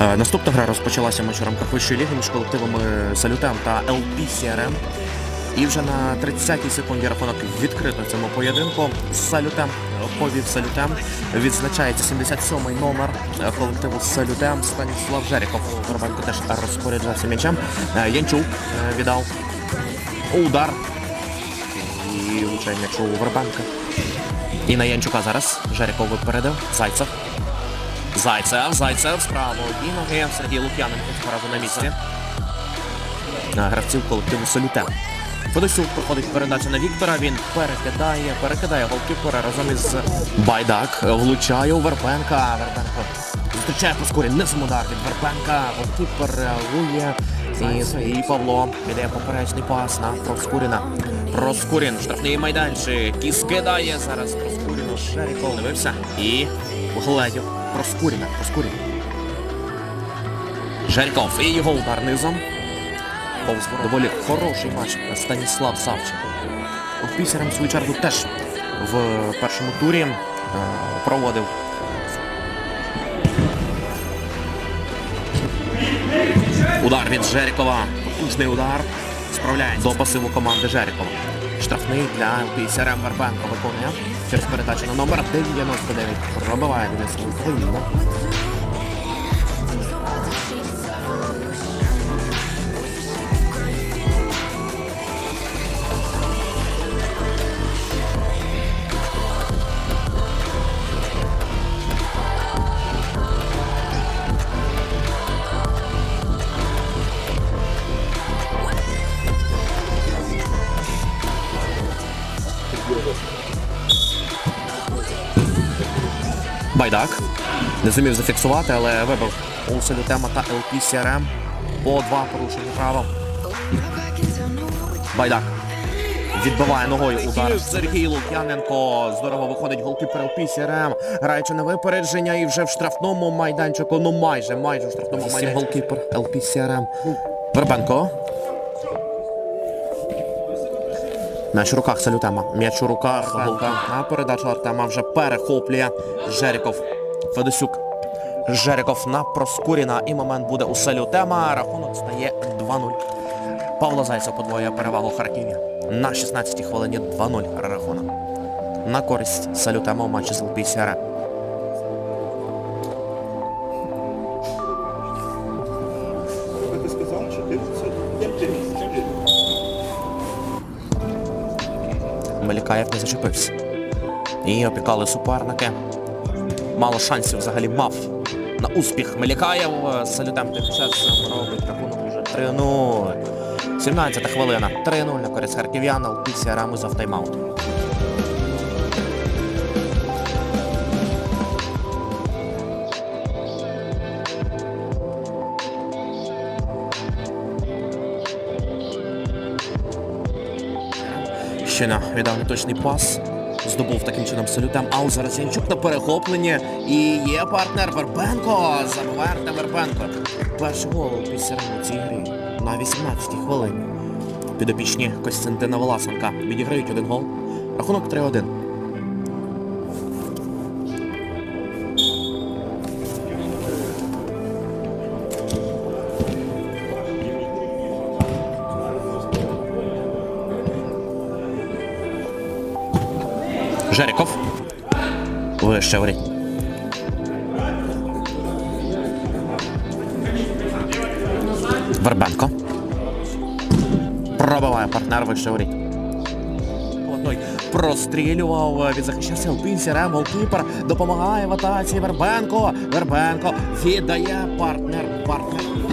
Е, Наступна гра розпочалася матч у рамках вищої ліги між колективами Салютем та LPCRM. І вже на 30-й секунді рахунок відкрито в цьому поєдинку. Салютем повів Салютем. Відзначається 77-й номер е, колективу Салютем Станіслав Жеріков. Горбенко теж розпоряджався м'ячем. Е, Янчук е, віддав удар. І влучає м'яч у Вербенка. І на Янчука зараз Жеріков випередив. Зайцев. Зайцев, Зайцев, справа одні ноги. Сергій Лук'яненко цього на місці. Гравців колективу Солюте. Федосюк проходить передачу на Віктора. Він перекидає, перекидає голкіпера разом із Байдак. Влучає у Вербенка. Вербенко зустрічає. Низом удар від Вербенка. Голкіпер реагує. І, і Павло віддає поперечний пас на Проскуріна. Проскурін, штрафний майданчик. І скидає зараз Проскуріну. Шеріков дивився. І гледів Проскуріна. Проскурін. Жерьков і його удар низом. Доволі хороший матч Станіслав Савченко. У пісерам свою чергу теж в першому турі е, проводив. Удар від Жерікова. Потужний удар. Справляється до пасиву команди Жерікова. Штрафний для пісерам Вербенко виконує через передачу на номер 99. Пробиває Денис Україна. Байдак. Не зумів зафіксувати, але вибив у Салютема та LPCRM по два порушення правил. Байдак. Відбиває ногою удар. Сергій Лук'яненко. Здорово виходить голкіпер LPCRM. Граючи на випередження і вже в штрафному майданчику. Ну майже, майже в штрафному майданчику. Голкіпер LPCRM. Вербенко. М'яч у руках Салютема. М'яч у руках Голка. Передачу Артема вже перехоплює Жеріков. Федосюк. Жеріков на Проскуріна. І момент буде у Салютема. Рахунок стає 2-0. Павло Зайцев подвоює перевагу Харків'я. На 16-й хвилині 2-0 рахунок. На користь Салютема у матчі з ЛПСР. Мелікаєв не зачепився. І опікали суперники. Мало шансів взагалі мав на успіх Мелікаєв. Салютем тим часом робить рахунок уже 3-0. 17 хвилина. 3-0 на користь харків'ян. Після Рамузов тайм-аут. Ще на віддав неточний пас. Здобув таким чином салютем. Ау, зараз на перехопленні. І є партнер Вербенко. Забиває Вербенко. Перший гол після у гри на 18-й хвилині. Підопічні Костянтина Воласенка відіграють один гол. Рахунок 3-1. Жеріков. Вище воріть. Вербенко. Пробиває партнер вище воріть. Одной прострілював, відзахищався Пінсерем, голкіпер, допомагає в атаці Вербенко. Вербенко віддає партнер, партнер.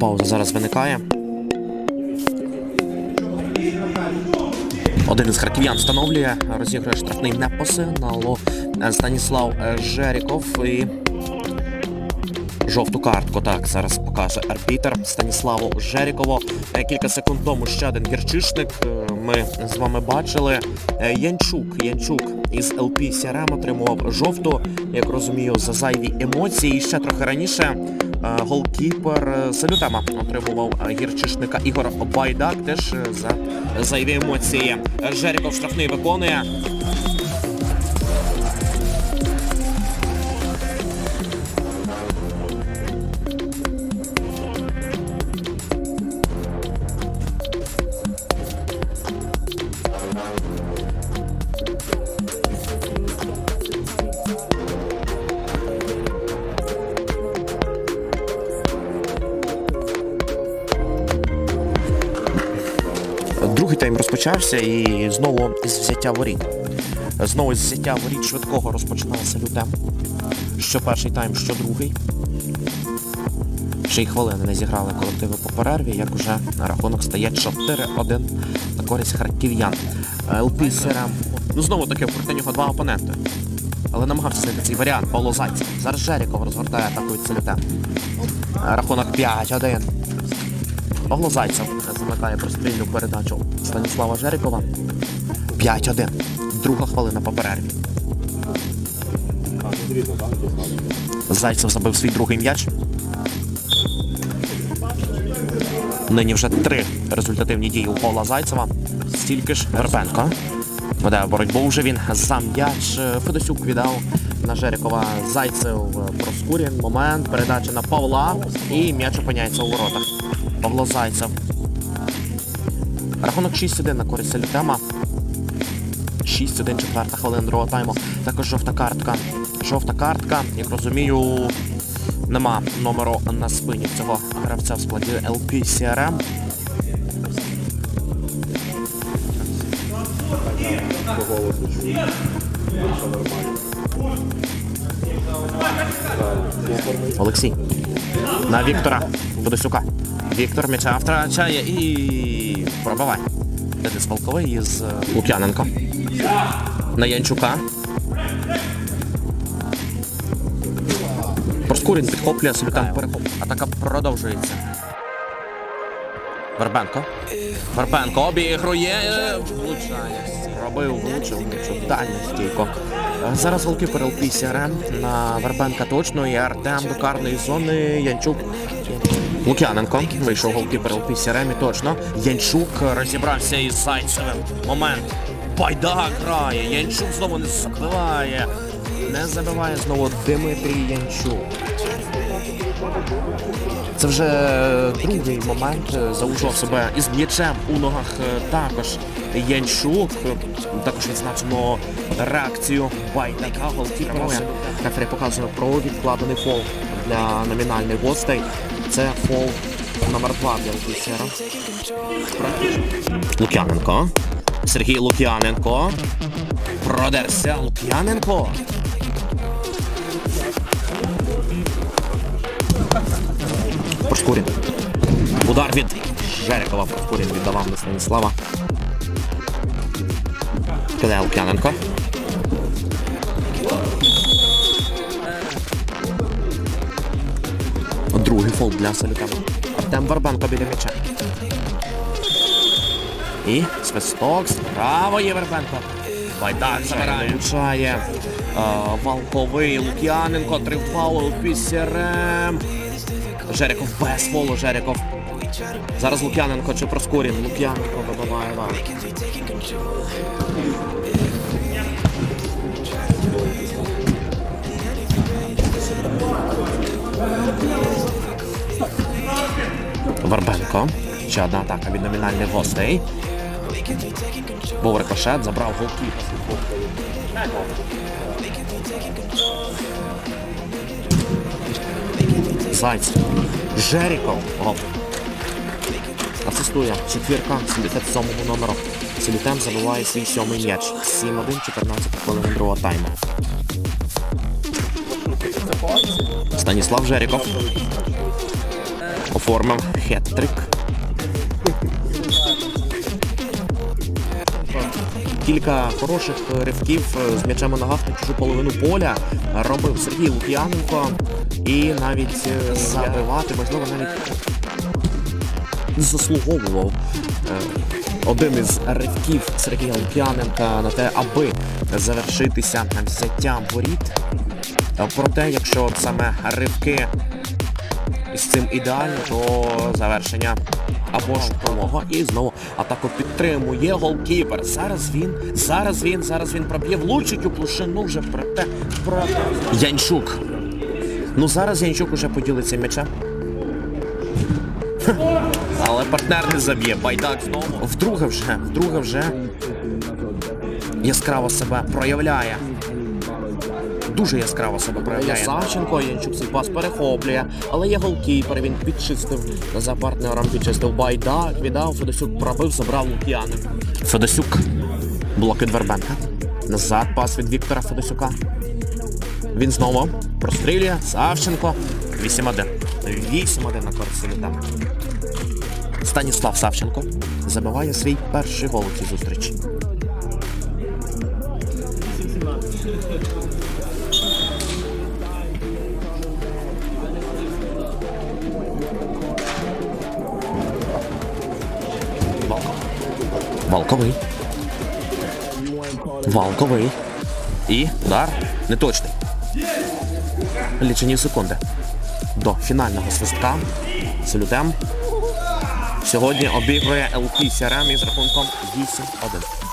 Пауза зараз виникає. Один із харків'ян встановлює, розігрує штрафний не по сигналу. Станіслав е, Жеріков і жовту картку. Так, зараз покаже арбітер Станіславу Жерікову. Е, Кілька секунд тому ще один гірчишник. е, Ми з вами бачили. Янчук. Янчук із ЛП CRM отримував жовту, як розумію, за зайві емоції. І ще трохи раніше е, голкіпер е, Салютема отримував е, гірчишника Ігор Байдак теж за зайві емоції. Жеріков штрафний виконує. Розпочався і знову із взяття воріт. Знову з взяття воріт швидкого розпочиналося лютем. Що перший тайм, що другий. Ще й хвилини не зіграли колективи по перерві, як уже рахунок стає 4-1 на користь харків'ян. ЛП Серем. Ну знову таки проти нього два опоненти. Але намагався знайти цей варіант Павло Зайцев. Зараз Жеріков розгортає атаку від Салютем. Рахунок 5-1. Павло Зайцев замикає прострільну передачу Станіслава Жерикова. 5-1. Друга хвилина по перерві. Зайцев забив свій другий м'яч. Нині вже три результативні дії у Павла Зайцева. Стільки ж Вербенко. Веде боротьбу вже він за м'яч. Федосюк віддав на Жерикова Зайцев Проскурін. Момент. Передача на Павла. І м'яч опиняється у воротах. Павло Зайцев. Рахунок 6-1 на користь Лютема. 6-1, четверта хвилина другого тайму. Також жовта картка. Жовта картка, як розумію, нема номеру на спині цього гравця в складі LP CRM. По голосу. Олексій. На Віктора Федосюка. Віктор м'яча втрачає і пробиває. Денис Волковий із е, Лук'яненко. На Янчука. Проскурін підхоплює, Солютан перехоп. Атака продовжується. Вербенко. Вербенко обігрує. е, Влучає. Робив, влучив, влучив. Дальню стійко. Е, Зараз голкіпер ЛП CRM на Вербенка точно і Артем до карної зони. Янчук. Лук'яненко. Вийшов голкіпер ЛП CRM точно. Янчук розібрався із Зайцевим. Момент. Байдак грає. Янчук знову не забиває. Не забиває знову Дмитрій Янчук. Це вже другий момент. Заужав себе із м'ячем у ногах е, також Янчук. Також відзначено реакцію Байдака, голкіпера. Рефері показує про відкладений фол для номінальних гостей. Це фол номер 2 для Лукісера. Лук'яненко. Сергій Лук'яненко. Продерся Лук'яненко. Проскурін. Удар від Жерикова. Проскурін віддавав на Станіслава. Кидає Лук'яненко. Другий фол для Салютема. Артем Барбенко біля м'яча. І свисток з правої Вербенко. Байдак забирає. Е, Валковий Лук'яненко. Три фаул пісерем. Жериков без фолу, Жериков. Зараз Лук'яненко чи Проскурін. Лук'яненко вибиває вам. Варбенко. Ще одна атака від номінальних гостей. Був рикошет, забрав голкіп. Зайцев. Жеріков. Асистує четвірка 77 номеру. Селітем забиває свій сьомий м'яч. 7-1, 14 хвилин другого тайму. Станіслав Жеріков. Оформив хет-трик. Кілька хороших ривків з м'ячем у ногах на чужу половину поля робив Сергій Лук'яненко. І навіть е, забивати, можливо, навіть заслуговував е, один із ривків Сергія Лук'яненка на те, аби завершитися взяттям воріт. Проте, якщо саме ривки з цим ідеально, то завершення або ж помога. І знову атаку підтримує голкіпер. Зараз він, зараз він, зараз він проб'є, влучить у площину вже проте. проте. Янчук. Ну зараз Янчук уже поділиться м'ячем. Але партнер не заб'є. Байдак знову. Вдруге вже, вдруге вже яскраво себе проявляє. Дуже яскраво себе проявляє. Савченко, Янчук цей пас перехоплює, але є голкіпер, він підчистив за партнером, підчистив байдак, віддав, Федосюк пробив, забрав Лук'яни. Федосюк. Блок від Вербенка. Назад пас від Віктора Федосюка. Він знову прострілює. Савченко. 8-1. 8-1 на користь там. Станіслав Савченко забиває свій перший гол у цій зустрічі. Валковий. І удар неточний. Лічені секунди. До фінального свистка. Салютем. Сьогодні обігрує ЛП Сярем із рахунком 8-1.